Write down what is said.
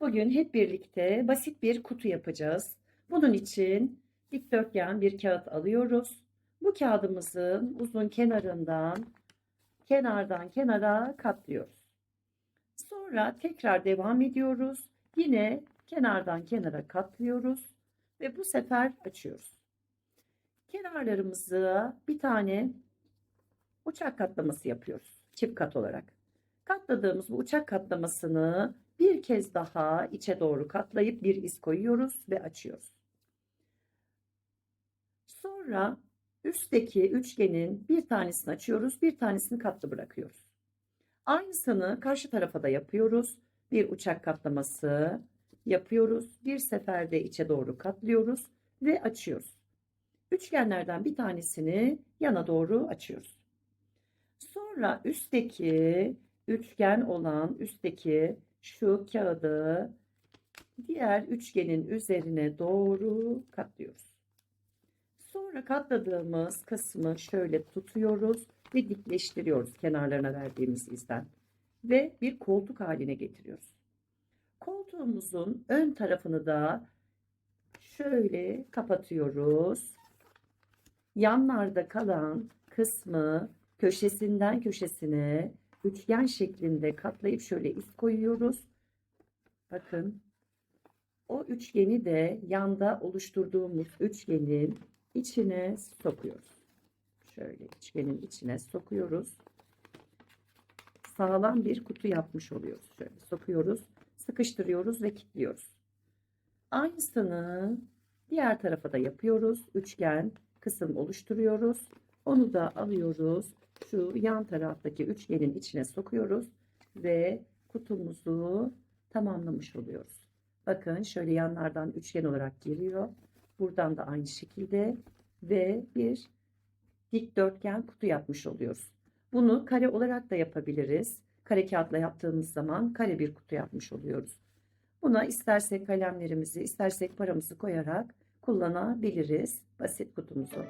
Bugün hep birlikte basit bir kutu yapacağız. Bunun için dikdörtgen bir kağıt alıyoruz. Bu kağıdımızın uzun kenarından kenardan kenara katlıyoruz. Sonra tekrar devam ediyoruz. Yine kenardan kenara katlıyoruz ve bu sefer açıyoruz. Kenarlarımızı bir tane uçak katlaması yapıyoruz. Çift kat olarak. Katladığımız bu uçak katlamasını bir kez daha içe doğru katlayıp bir iz koyuyoruz ve açıyoruz. Sonra üstteki üçgenin bir tanesini açıyoruz, bir tanesini katlı bırakıyoruz. Aynısını karşı tarafa da yapıyoruz. Bir uçak katlaması yapıyoruz. Bir seferde içe doğru katlıyoruz ve açıyoruz. Üçgenlerden bir tanesini yana doğru açıyoruz. Sonra üstteki üçgen olan üstteki şu kağıdı diğer üçgenin üzerine doğru katlıyoruz. Sonra katladığımız kısmı şöyle tutuyoruz ve dikleştiriyoruz kenarlarına verdiğimiz izden ve bir koltuk haline getiriyoruz. Koltuğumuzun ön tarafını da şöyle kapatıyoruz. Yanlarda kalan kısmı köşesinden köşesine üçgen şeklinde katlayıp şöyle iz koyuyoruz. Bakın o üçgeni de yanda oluşturduğumuz üçgenin içine sokuyoruz. Şöyle üçgenin içine sokuyoruz. Sağlam bir kutu yapmış oluyoruz. Şöyle sokuyoruz, sıkıştırıyoruz ve kilitliyoruz. Aynısını diğer tarafa da yapıyoruz. Üçgen kısım oluşturuyoruz. Onu da alıyoruz. Şu yan taraftaki üçgenin içine sokuyoruz ve kutumuzu tamamlamış oluyoruz. Bakın şöyle yanlardan üçgen olarak giriyor. Buradan da aynı şekilde ve bir dikdörtgen kutu yapmış oluyoruz. Bunu kare olarak da yapabiliriz. Kare kağıtla yaptığımız zaman kare bir kutu yapmış oluyoruz. Buna istersek kalemlerimizi, istersek paramızı koyarak kullanabiliriz basit kutumuzu.